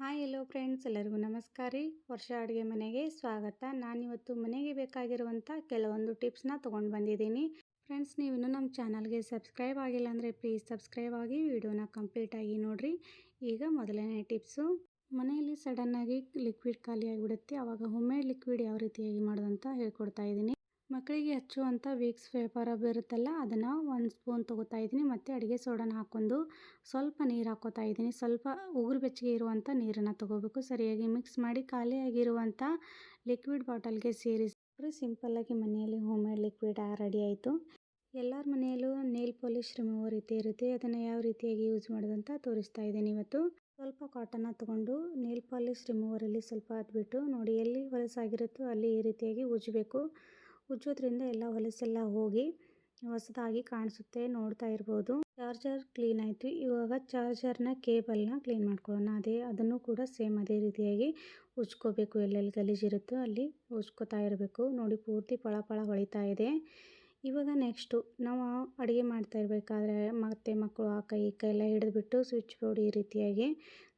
Hi ಎಲ್ಲೋ friends ಎಲ್ಲರಿಗೂ ನಮಸ್ಕಾರ ರೀ. ವರ್ಷ ಅಡುಗೆ ಮನೆಗೆ ಸ್ವಾಗತ. ನಾನಿವತ್ತು ಮನೆಗೆ ಬೇಕಾಗಿರುವಂಥ ಕೆಲವೊಂದು ಟಿಪ್ಸ್ನ ತೊಗೊಂಡು ಬಂದಿದ್ದೀನಿ. ಫ್ರೆಂಡ್ಸ್ ನೀವು ಇನ್ನೂ ನಮ್ಮ ಚಾನಲ್ಗೆ ಸಬ್ಸ್ಕ್ರೈಬ್ ಆಗಿಲ್ಲ ಅಂದರೆ ಪ್ಲೀಸ್ ಸಬ್ಸ್ಕ್ರೈಬ್ ಆಗಿ ವಿಡಿಯೋನ ಕಂಪ್ಲೀಟಾಗಿ ನೋಡಿರಿ. ಈಗ ಮೊದಲನೇ ಟಿಪ್ಸು ಮನೆಯಲ್ಲಿ ಸಡನ್ನಾಗಿ ಲಿಕ್ವಿಡ್ ಖಾಲಿಯಾಗಿಬಿಡುತ್ತೆ. ಆವಾಗ ಹೋಮ್ಮೇಡ್ ಲಿಕ್ವಿಡ್ ಯಾವ ರೀತಿಯಾಗಿ ಮಾಡೋದಂತ ಹೇಳ್ಕೊಡ್ತಾ ಇದ್ದೀನಿ. ಮಕ್ಕಳಿಗೆ ಹಚ್ಚುವಂಥ ವೀಕ್ಸ್ ಪೇಪರ್ ಬರುತ್ತಲ್ಲ, ಅದನ್ನು ಒಂದು ಸ್ಪೂನ್ ತೊಗೋತಾ ಇದ್ದೀನಿ. ಮತ್ತು ಅಡುಗೆ ಸೋಡನ್ನು ಹಾಕ್ಕೊಂಡು ಸ್ವಲ್ಪ ನೀರು ಹಾಕ್ಕೋತಾ ಇದ್ದೀನಿ. ಸ್ವಲ್ಪ ಉಗುರು ಬೆಚ್ಚಗೆ ಇರುವಂಥ ನೀರನ್ನು ತೊಗೋಬೇಕು. ಸರಿಯಾಗಿ ಮಿಕ್ಸ್ ಮಾಡಿ ಖಾಲಿಯಾಗಿರುವಂಥ ಲಿಕ್ವಿಡ್ ಬಾಟಲ್ಗೆ ಸೇರಿಸಿ ಸಿಂಪಲ್ಲಾಗಿ ಮನೆಯಲ್ಲಿ ಹೋಮ್ ಮೇಡ್ ಲಿಕ್ವಿಡ್ ರೆಡಿ ಆಯಿತು. ಎಲ್ಲರ ಮನೆಯಲ್ಲೂ ನೇಲ್ ಪಾಲಿಶ್ ರಿಮೂವರ್ ಇದ್ದೇ ಇರುತ್ತೆ. ಅದನ್ನು ಯಾವ ರೀತಿಯಾಗಿ ಯೂಸ್ ಮಾಡೋದಂತ ತೋರಿಸ್ತಾ ಇದ್ದೀನಿ ಇವತ್ತು. ಸ್ವಲ್ಪ ಕಾಟನ್ನ ತೊಗೊಂಡು ನೇಲ್ ಪಾಲಿಶ್ ರಿಮೂವರಲ್ಲಿ ಸ್ವಲ್ಪ ಹತ್ಬಿಟ್ಟು ನೋಡಿ ಎಲ್ಲಿ ಹೊಲಸಾಗಿರುತ್ತೋ ಅಲ್ಲಿ ಈ ರೀತಿಯಾಗಿ ಉಜ್ಜಬೇಕು. ಉಜ್ಜೋದ್ರಿಂದ ಎಲ್ಲ ಹೊಲಸೆಲ್ಲ ಹೋಗಿ ಹೊಸದಾಗಿ ಕಾಣಿಸುತ್ತೆ, ನೋಡ್ತಾ ಇರ್ಬೋದು. ಚಾರ್ಜರ್ ಕ್ಲೀನ್ ಆಯಿತು. ಇವಾಗ ಚಾರ್ಜರ್ನ ಕೇಬಲ್ನ ಕ್ಲೀನ್ ಮಾಡ್ಕೊಳ್ಳೋಣ. ಅದೇ, ಅದನ್ನು ಕೂಡ ಸೇಮ್ ಅದೇ ರೀತಿಯಾಗಿ ಉಜ್ಕೋಬೇಕು. ಎಲ್ಲೆಲ್ಲಿ ಗಲೀಜಿರುತ್ತೋ ಅಲ್ಲಿ ಉಜ್ಕೋತಾ ಇರಬೇಕು. ನೋಡಿ, ಪೂರ್ತಿ ಪಳ ಪಳ ಹೊಳಿತಾ ಇದೆ. ಇವಾಗ ನೆಕ್ಸ್ಟು, ನಾವು ಅಡುಗೆ ಮಾಡ್ತಾ ಇರಬೇಕಾದ್ರೆ ಮತ್ತೆ ಮಕ್ಕಳು ಆ ಕೈ ಕೈ ಎಲ್ಲ ಹಿಡಿದ್ಬಿಟ್ಟು ಸ್ವಿಚ್ ಬೋರ್ಡ್ ಈ ರೀತಿಯಾಗಿ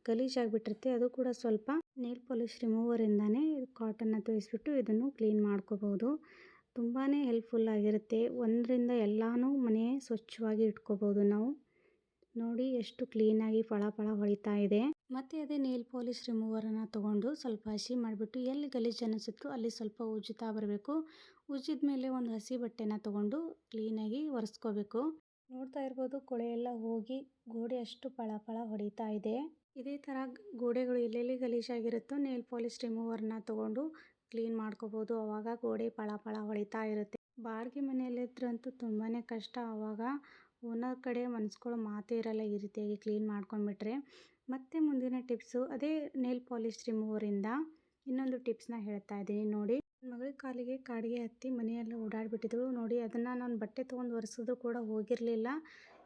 ಗಲೀಜಾಗಿಬಿಟ್ಟಿರುತ್ತೆ. ಅದು ಕೂಡ ಸ್ವಲ್ಪ ನೇಲ್ ಪಾಲಿಶ್ ರಿಮೂವರಿಂದನೇ ಕಾಟನ್ನ ತೋರಿಸ್ಬಿಟ್ಟು ಇದನ್ನು ಕ್ಲೀನ್ ಮಾಡ್ಕೋಬೋದು. ತುಂಬಾ ಹೆಲ್ಪ್ಫುಲ್ ಆಗಿರುತ್ತೆ. ಒಂದರಿಂದ ಎಲ್ಲನೂ ಮನೆ ಸ್ವಚ್ಛವಾಗಿ ಇಟ್ಕೋಬೋದು ನಾವು. ನೋಡಿ ಎಷ್ಟು ಕ್ಲೀನಾಗಿ ಫಳ ಫಳ ಹೊಳಿತಾ ಇದೆ. ಮತ್ತು ಅದೇ ನೇಲ್ ಪಾಲಿಶ್ ರಿಮೂವರನ್ನು ತೊಗೊಂಡು ಸ್ವಲ್ಪ ಹಸಿ ಮಾಡಿಬಿಟ್ಟು ಎಲ್ಲಿ ಗಲೀಜು ಅನಿಸುತ್ತೋ ಅಲ್ಲಿ ಸ್ವಲ್ಪ ಉಜ್ಜುತ್ತಾ ಬರಬೇಕು. ಉಜ್ಜಿದ ಮೇಲೆ ಒಂದು ಹಸಿ ಬಟ್ಟೆನ ತೊಗೊಂಡು ಕ್ಲೀನಾಗಿ ಒರೆಸ್ಕೋಬೇಕು. ನೋಡ್ತಾ ಇರ್ಬೋದು ಕೊಳೆ ಎಲ್ಲ ಹೋಗಿ ಗೋಡೆ ಅಷ್ಟು ಫಳ ಫಳ ಹೊಡಿತಾ ಇದೆ. ಇದೇ ಥರ ಗೋಡೆಗಳು ಎಲ್ಲೆಲ್ಲಿ ಗಲೀಜಾಗಿರುತ್ತೋ ನೇಲ್ ಪಾಲಿಶ್ ರಿಮೂವರ್ನ ತೊಗೊಂಡು ಕ್ಲೀನ್ ಮಾಡ್ಕೋಬೋದು. ಅವಾಗ ಗೋಡೆ ಫಳ ಫಳ ಹೊಳಿತಾ ಇರುತ್ತೆ. ಬಾಡಿಗೆ ಮನೆಯಲ್ಲಿದ್ರಂತೂ ತುಂಬಾ ಕಷ್ಟ. ಅವಾಗ ಓನರ್ ಕಡೆ ಮನ್ಸ್ಕೊಳ್ಳೋ ಮಾತೇ ಇರಲ್ಲ ಈ ರೀತಿಯಾಗಿ ಕ್ಲೀನ್ ಮಾಡ್ಕೊಂಡ್ಬಿಟ್ರೆ. ಮತ್ತು ಮುಂದಿನ ಟಿಪ್ಸು, ಅದೇ ನೇಲ್ ಪಾಲಿಶ್ ರಿಮೂವರಿಂದ ಇನ್ನೊಂದು ಟಿಪ್ಸ್ನ ಹೇಳ್ತಾ ಇದ್ದೀನಿ. ನೋಡಿ ಮಗಳ ಕಾಲಿಗೆ ಕಾಡಿಗೆ ಹತ್ತಿ ಮನೆಯೆಲ್ಲ ಓಡಾಡಿಬಿಟ್ಟಿದ್ರು ನೋಡಿ, ಅದನ್ನು ನಾನು ಬಟ್ಟೆ ತೊಗೊಂಡು ಒರೆಸಿದ್ರು ಕೂಡ ಹೋಗಿರಲಿಲ್ಲ.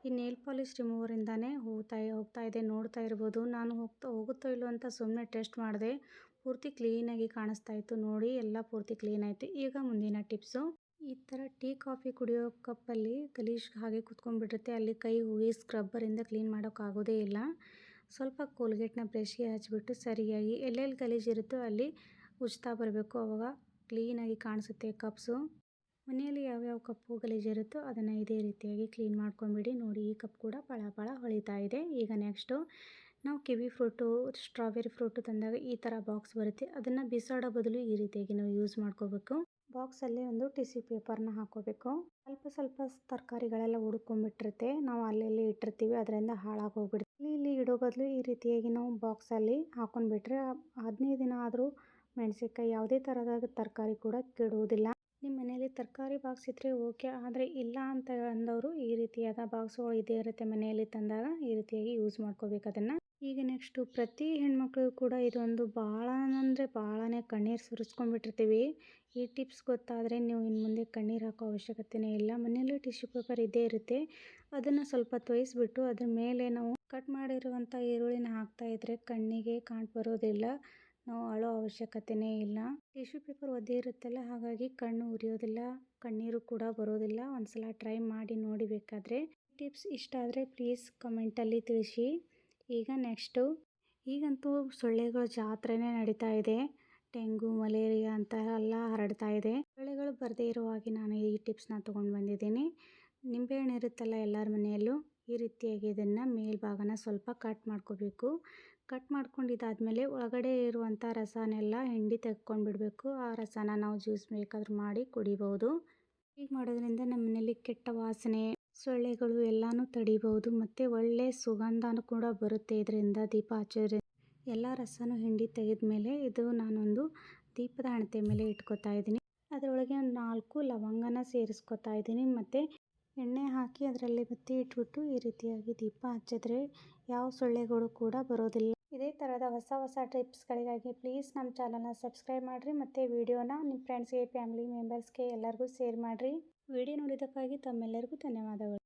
ಈ ನೇಲ್ ಪಾಲಿಶ್ ರಿಮೂವರಿಂದಾನೇ ಹೋಗ್ತಾ ಹೋಗ್ತಾ ಇದೆ, ನೋಡ್ತಾ ಇರ್ಬೋದು. ನಾನು ಹೋಗ್ತಾ, ಹೋಗುತ್ತೋ ಇಲ್ಲೋ ಅಂತ ಸುಮ್ಮನೆ ಟೆಸ್ಟ್ ಮಾಡಿದೆ. ಪೂರ್ತಿ ಕ್ಲೀನಾಗಿ ಕಾಣಿಸ್ತಾ ಇತ್ತು ನೋಡಿ, ಎಲ್ಲ ಪೂರ್ತಿ ಕ್ಲೀನ್ ಆಯಿತು. ಈಗ ಮುಂದಿನ ಟಿಪ್ಸು. ಈ ಥರ ಟೀ, ಕಾಫಿ ಕುಡಿಯೋ ಕಪ್ಪಲ್ಲಿ ಗಲೀಜ್ ಹಾಗೆ ಕುತ್ಕೊಂಡ್ಬಿಟ್ಟಿರುತ್ತೆ. ಅಲ್ಲಿ ಕೈ ಹೋಗಿ ಸ್ಕ್ರಬ್ಬರಿಂದ ಕ್ಲೀನ್ ಮಾಡೋಕ್ಕಾಗೋದೇ ಇಲ್ಲ. ಸ್ವಲ್ಪ ಕೋಲ್ಗೇಟ್ನ ಬ್ರಷ್ಗೆ ಹಚ್ಬಿಟ್ಟು ಸರಿಯಾಗಿ ಎಲ್ಲೆಲ್ಲಿ ಗಲೀಜಿರುತ್ತೋ ಅಲ್ಲಿ ಉಜ್ತಾ ಬರಬೇಕು. ಅವಾಗ ಕ್ಲೀನಾಗಿ ಕಾಣಿಸುತ್ತೆ ಕಪ್ಸು. ಮನೆಯಲ್ಲಿ ಯಾವ್ಯಾವ ಕಪ್ಪು ಗಲೀಜಿರುತ್ತೋ ಅದನ್ನು ಇದೇ ರೀತಿಯಾಗಿ ಕ್ಲೀನ್ ಮಾಡ್ಕೊಂಬಿಡಿ ನೋಡಿ, ಈ ಕಪ್ ಕೂಡ ಪಳ ಪಳ ಹೊಳಿತಾ ಇದೆ. ಈಗ ನೆಕ್ಸ್ಟು ನಾವು ಕಿವಿ ಫ್ರೂಟು, ಸ್ಟ್ರಾಬೆರಿ ಫ್ರೂಟು ತಂದಾಗ ಈ ಥರ ಬಾಕ್ಸ್ ಬರುತ್ತೆ. ಅದನ್ನು ಬಿಸಾಡೋ ಬದಲು ಈ ರೀತಿಯಾಗಿ ನಾವು ಯೂಸ್ ಮಾಡ್ಕೋಬೇಕು. ಬಾಕ್ಸಲ್ಲಿ ಒಂದು ಟಿಶ್ಯೂ ಪೇಪರ್ನ ಹಾಕೋಬೇಕು. ಸ್ವಲ್ಪ ಸ್ವಲ್ಪ ತರಕಾರಿಗಳೆಲ್ಲ ಹುಡ್ಕೊಂಡ್ಬಿಟ್ಟಿರುತ್ತೆ ನಾವು ಅಲ್ಲೆಲ್ಲಿ ಇಟ್ಟಿರ್ತೀವಿ, ಅದರಿಂದ ಹಾಳಾಗಿ ಹೋಗ್ಬಿಡುತ್ತೆ ಇಲ್ಲಿ ಇಲ್ಲಿ ಇಡೋ ಬದಲು ಈ ರೀತಿಯಾಗಿ ನಾವು ಬಾಕ್ಸಲ್ಲಿ ಹಾಕೊಂಡ್ಬಿಟ್ರೆ ಹದಿನೈದು ದಿನ ಆದರೂ ಮೆಣಸಿನ್ಕಾಯಿ ಯಾವುದೇ ಥರದ ತರಕಾರಿ ಕೂಡ ಕೆಡುವುದಿಲ್ಲ ನಿಮ್ಮ ಮನೆಯಲ್ಲಿ ತರಕಾರಿ ಬಾಕ್ಸ್ ಇದ್ದರೆ ಓಕೆ, ಆದರೆ ಇಲ್ಲ ಅಂತ ಅಂದವರು ಈ ರೀತಿಯಾದ ಬಾಕ್ಸ್ಗಳು ಇದೇ ಇರುತ್ತೆ ಮನೆಯಲ್ಲಿ ತಂದಾಗ ಈ ರೀತಿಯಾಗಿ ಯೂಸ್ ಮಾಡ್ಕೋಬೇಕು ಅದನ್ನು. ಈಗ ನೆಕ್ಸ್ಟು ಪ್ರತಿ ಹೆಣ್ಮಕ್ಳು ಕೂಡ ಇದೊಂದು ಭಾಳ ಅಂದರೆ ಭಾಳನೇ ಕಣ್ಣೀರು ಸುರಿಸ್ಕೊಂಡ್ಬಿಟ್ಟಿರ್ತೀವಿ. ಈ ಟಿಪ್ಸ್ ಗೊತ್ತಾದರೆ ನೀವು ಇನ್ನು ಮುಂದೆ ಕಣ್ಣೀರು ಹಾಕೋ ಅವಶ್ಯಕತೆಯೇ ಇಲ್ಲ. ಮನೆಯಲ್ಲಿ ಟಿಶ್ಯೂ ಪೇಪರ್ ಇದೇ ಇರುತ್ತೆ. ಅದನ್ನು ಸ್ವಲ್ಪ ತೊಯಿಸ್ಬಿಟ್ಟು ಅದ್ರ ಮೇಲೆ ನಾವು ಕಟ್ ಮಾಡಿರುವಂಥ ಈರುಳ್ಳಿನ ಹಾಕ್ತಾ ಇದ್ದರೆ ಕಣ್ಣಿಗೆ ಕಾಣ್ ಬರೋದಿಲ್ಲ. ನಾವು ಅಳೋ ಅವಶ್ಯಕತೆನೇ ಇಲ್ಲ. ಟಿಶ್ಯೂ ಪೇಪರ್ ಒದ್ದೆ ಇರುತ್ತಲ್ಲ, ಹಾಗಾಗಿ ಕಣ್ಣು ಉರಿಯೋದಿಲ್ಲ, ಕಣ್ಣೀರು ಕೂಡ ಬರೋದಿಲ್ಲ. ಒಂದ್ಸಲ ಟ್ರೈ ಮಾಡಿ ನೋಡಿ ಬೇಕಾದರೆ. ಟಿಪ್ಸ್ ಇಷ್ಟ ಆದರೆ ಪ್ಲೀಸ್ ಕಮೆಂಟಲ್ಲಿ ತಿಳಿಸಿ. ಈಗ ನೆಕ್ಸ್ಟು, ಈಗಂತೂ ಸೊಳ್ಳೆಗಳ ಜಾತ್ರೆನೇ ನಡೀತಾ ಇದೆ. ಡೆಂಗು, ಮಲೇರಿಯಾ ಅಂತ ಎಲ್ಲ ಹರಡ್ತಾ ಇದೆ. ಸೊಳ್ಳೆಗಳು ಬರದೇ ಇರುವಾಗಿ ನಾನು ಈ ಟಿಪ್ಸ್ನ ತೊಗೊಂಡು ಬಂದಿದ್ದೀನಿ. ನಿಂಬೆಹಣ್ಣು ಇರುತ್ತಲ್ಲ ಎಲ್ಲರ ಮನೆಯಲ್ಲೂ, ಈ ರೀತಿಯಾಗಿ ಇದನ್ನು ಮೇಲ್ಭಾಗನ ಸ್ವಲ್ಪ ಕಟ್ ಮಾಡ್ಕೋಬೇಕು. ಕಟ್ ಮಾಡ್ಕೊಂಡಿದ್ದಾದಮೇಲೆ ಒಳಗಡೆ ಇರುವಂಥ ರಸನೆಲ್ಲ ಹಿಂಡಿ ತೆಗ್ಕೊಂಡು ಬಿಡಬೇಕು. ಆ ರಸನ ನಾವು ಜ್ಯೂಸ್ ಬೇಕಾದ್ರೂ ಮಾಡಿ ಕುಡಿಬೋದು. ಹೀಗೆ ಮಾಡೋದ್ರಿಂದ ನಮ್ಮ ಮನೇಲಿ ಕೆಟ್ಟ ವಾಸನೆ, ಸೊಳ್ಳೆಗಳು ಎಲ್ಲನೂ ತಡಿಬೋದು ಮತ್ತು ಒಳ್ಳೆ ಸುಗಂಧನೂ ಕೂಡ ಬರುತ್ತೆ ಇದರಿಂದ ದೀಪ ಹಚ್ಚೋದ್ರಿಂದ. ಎಲ್ಲ ರಸನೂ ಹಿಂಡಿ ತೆಗೆದ ಮೇಲೆ ಇದು ನಾನೊಂದು ದೀಪದ ಹಣತೆ ಮೇಲೆ ಇಟ್ಕೋತಾ ಇದ್ದೀನಿ. ಅದರೊಳಗೆ ನಾಲ್ಕು ಲವಂಗನ ಸೇರಿಸ್ಕೊತಾ ಇದ್ದೀನಿ ಮತ್ತು ಎಣ್ಣೆ ಹಾಕಿ ಅದರಲ್ಲಿ ಬತ್ತಿ ಇಟ್ಬಿಟ್ಟು ಈ ರೀತಿಯಾಗಿ ದೀಪ ಹಚ್ಚಿದ್ರೆ ಯಾವ ಸೊಳ್ಳೆಗಳು ಕೂಡ ಬರೋದಿಲ್ಲ. ಇದೇ ಥರದ ಹೊಸ ಹೊಸ ಟಿಪ್ಸ್ಗಳಿಗಾಗಿ ಪ್ಲೀಸ್ ನಮ್ಮ ಚಾನಲ್ನ ಸಬ್ಸ್ಕ್ರೈಬ್ ಮಾಡಿರಿ ಮತ್ತು ವಿಡಿಯೋನ ನಿಮ್ಮ ಫ್ರೆಂಡ್ಸ್ಗೆ, ಫ್ಯಾಮಿಲಿ ಮೆಂಬರ್ಸ್ಗೆ ಎಲ್ಲರಿಗೂ ಶೇರ್ ಮಾಡಿರಿ. ವಿಡಿಯೋ ನೋಡಿದ್ದಕ್ಕಾಗಿ ತಮ್ಮೆಲ್ಲರಿಗೂ ಧನ್ಯವಾದಗಳು.